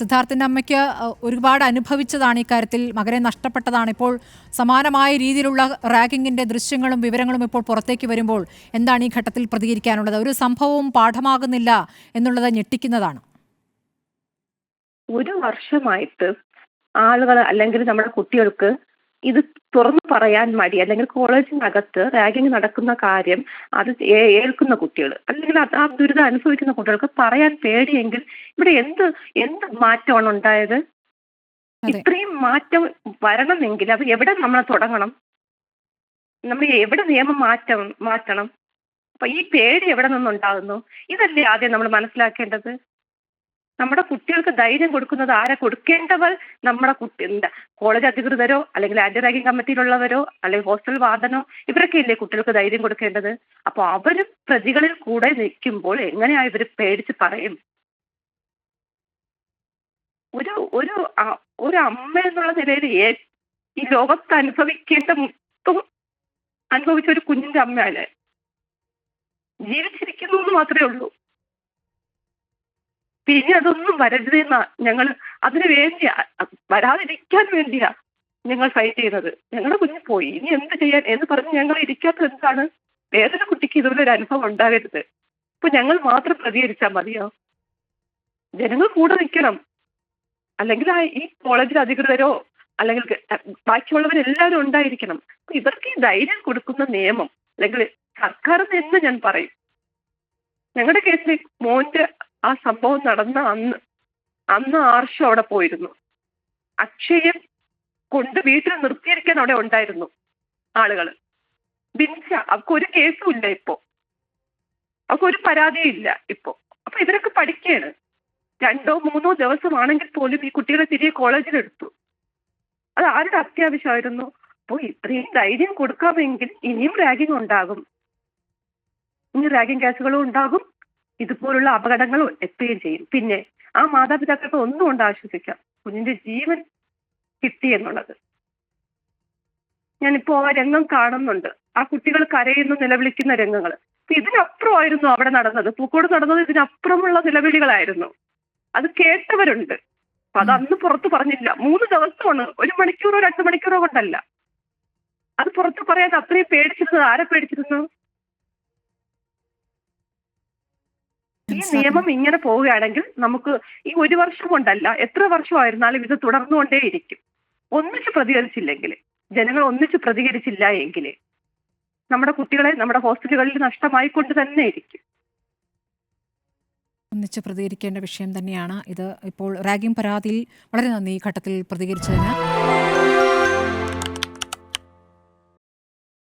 സിദ്ധാർത്ഥിന്റെ അമ്മയ്ക്ക് ഒരുപാട് അനുഭവിച്ചതാണ് ഇക്കാര്യത്തിൽ മകനെ നഷ്ടപ്പെട്ടതാണ്. ഇപ്പോൾ സമാനമായ രീതിയിലുള്ള റാഗിങ്ങിന്റെ ദൃശ്യങ്ങളും വിവരങ്ങളും ഇപ്പോൾ പുറത്തേക്ക് വരുമ്പോൾ എന്താണ് ഈ ഘട്ടത്തിൽ പ്രതികരിക്കാനുള്ളത്? ഒരു സംഭവവും പാഠമാകുന്നില്ല എന്നുള്ളത് ഞെട്ടിക്കുന്നതാണ്. ഒരു വർഷമായിട്ട് ആളുകൾ അല്ലെങ്കിൽ നമ്മുടെ കുട്ടികൾക്ക് ഇത് തുറന്നു പറയാൻ മടി. അല്ലെങ്കിൽ കോളേജിനകത്ത് റാഗിങ് നടക്കുന്ന കാര്യം അത് ഏൽക്കുന്ന കുട്ടികൾ. അല്ലെങ്കിൽ അത് ആ ദുരിതം അനുഭവിക്കുന്ന കുട്ടികൾക്ക് പറയാൻ പേടിയെങ്കിൽ ഇവിടെ എന്ത് എന്ത് മാറ്റമാണ് ഉണ്ടായത്? ഇത്രയും മാറ്റം വരണമെങ്കിൽ അത് എവിടെ നമ്മൾ തുടങ്ങണം? നമ്മൾ എവിടെ നിയമം മാറ്റം മാറ്റണം? അപ്പൊ ഈ പേടി എവിടെ നിന്നുണ്ടാകുന്നു? ഇതല്ലേ ആദ്യം നമ്മൾ മനസ്സിലാക്കേണ്ടത്. നമ്മുടെ കുട്ടികൾക്ക് ധൈര്യം കൊടുക്കുന്നത് ആരെ കൊടുക്കേണ്ടവർ നമ്മുടെ കുട്ടി കോളേജ് അധികൃതരോ അല്ലെങ്കിൽ ആന്റി റാഗിംഗ് കമ്മിറ്റിയിലുള്ളവരോ അല്ലെങ്കിൽ ഹോസ്റ്റൽ വാർഡനോ ഇവരൊക്കെ ഇല്ലേ കുട്ടികൾക്ക് ധൈര്യം കൊടുക്കേണ്ടത്? അപ്പൊ അവർ പ്രതികളിൽ കൂടെ നിൽക്കുമ്പോൾ എങ്ങനെയാ ഇവർ പേടിച്ച് പറയും? ഒരു ഒരു ഒരു അമ്മ എന്നുള്ള നിലയിൽ ഈ ലോകത്ത് അനുഭവിക്കേണ്ട മൊത്തം അനുഭവിച്ച ഒരു കുഞ്ഞിന്റെ അമ്മയല്ലേ? ജീവിച്ചിരിക്കുന്നു എന്ന് മാത്രമേ ഉള്ളൂ. പിന്നെ അതൊന്നും വരരുതെന്ന ഞങ്ങൾ അതിനു വേണ്ടിയാ വരാതിരിക്കാൻ വേണ്ടിയാ ഞങ്ങൾ ഫൈറ്റ് ചെയ്യുന്നത്. ഞങ്ങളുടെ കുഞ്ഞ് പോയി. ഇനി എന്ത് ചെയ്യാൻ എന്ന് പറഞ്ഞ് ഞങ്ങൾ ഇരിക്കാത്ത എന്താണ്? വേദന കുട്ടിക്ക് ഇതുപോലെ ഒരു അനുഭവം ഉണ്ടാകരുത്. ഇപ്പൊ ഞങ്ങൾ മാത്രം പ്രതികരിച്ചാൽ മതിയോ? ജനങ്ങൾ കൂടെ നിൽക്കണം. അല്ലെങ്കിൽ ആ ഈ കോളേജിൽ അധികൃതരോ അല്ലെങ്കിൽ ബാക്കിയുള്ളവരെല്ലാവരും ഉണ്ടായിരിക്കണം. ഇവർക്ക് ഈ ധൈര്യം കൊടുക്കുന്ന നിയമം അല്ലെങ്കിൽ സർക്കാർ എന്ന് ഞാൻ പറയും. ഞങ്ങളുടെ കേസിൽ മോന്റെ ആ സംഭവം നടന്ന അന്ന് അന്ന് ആർഷു അവിടെ പോയിരുന്നു. അക്ഷയം കൊണ്ട് വീട്ടിൽ നിർത്തിയിരിക്കാൻ അവിടെ ഉണ്ടായിരുന്നു ആളുകൾ ബിൻസ അവർക്ക് ഒരു കേസും ഇല്ല ഇപ്പോ. അവർക്ക് ഒരു പരാതിയും ഇല്ല ഇപ്പോ. അപ്പൊ ഇവരൊക്കെ പഠിക്കുകയാണ് രണ്ടോ മൂന്നോ ദിവസമാണെങ്കിൽ പോലും ഈ കുട്ടികളെ തിരികെ കോളേജിലെടുത്തു അത് ആരുടെ അത്യാവശ്യമായിരുന്നു? അപ്പോൾ ഇത്രയും ധൈര്യം കൊടുക്കാമെങ്കിൽ ഇനിയും റാഗിങ് ഉണ്ടാകും. ഇനി റാഗിങ് കേസുകളും ഉണ്ടാകും. ഇതുപോലുള്ള അപകടങ്ങൾ എത്തുകയും ചെയ്യും. പിന്നെ ആ മാതാപിതാക്കൾക്ക് ഒന്നും കൊണ്ട് ആശ്വസിക്കാം. കുഞ്ഞിന്റെ ജീവൻ കിട്ടി എന്നുള്ളത്. ഞാനിപ്പോ ആ രംഗം കാണുന്നുണ്ട്. ആ കുട്ടികൾ കരയുന്നു നിലവിളിക്കുന്ന രംഗങ്ങൾ. ഇതിനപ്പുറമായിരുന്നു അവിടെ നടന്നത്. പൂക്കോട് നടന്നത് ഇതിനപ്പുറമുള്ള നിലവിളികളായിരുന്നു. അത് കേട്ടവരുണ്ട്. അത് അന്ന് പുറത്ത് പറഞ്ഞില്ല. മൂന്ന് ദിവസമാണ്. ഒരു മണിക്കൂറോ രണ്ട് മണിക്കൂറോ കൊണ്ടല്ല. അത് പുറത്ത് പറയാതെ അത്രയും പേടിച്ചിരുന്നത് ആരെ പേടിച്ചിരുന്നു? ഈ നിയമം ഇങ്ങനെ പോവുകയാണെങ്കിൽ നമുക്ക് ഈ ഒരു വർഷം കൊണ്ടല്ല എത്ര വർഷമായിരുന്നാലും ഇത് തുടർന്നുകൊണ്ടേയിരിക്കും. ഒന്നിച്ച് പ്രതികരിച്ചില്ലെങ്കിൽ ജനങ്ങൾ ഒന്നിച്ച് പ്രതികരിച്ചില്ല എങ്കിൽ നമ്മുടെ കുട്ടികളെ നമ്മുടെ ഹോസ്റ്റലുകളിൽ നഷ്ടമായിക്കൊണ്ട് തന്നെ ഇരിക്കും. ഒന്നിച്ച് പ്രതികരിക്കേണ്ട വിഷയം തന്നെയാണ് ഇത്. ഇപ്പോൾ റാഗിംഗ് പരാതിയിൽ വളരെ നന്ദി ഈ ഘട്ടത്തിൽ പ്രതികരിച്ചതിന്.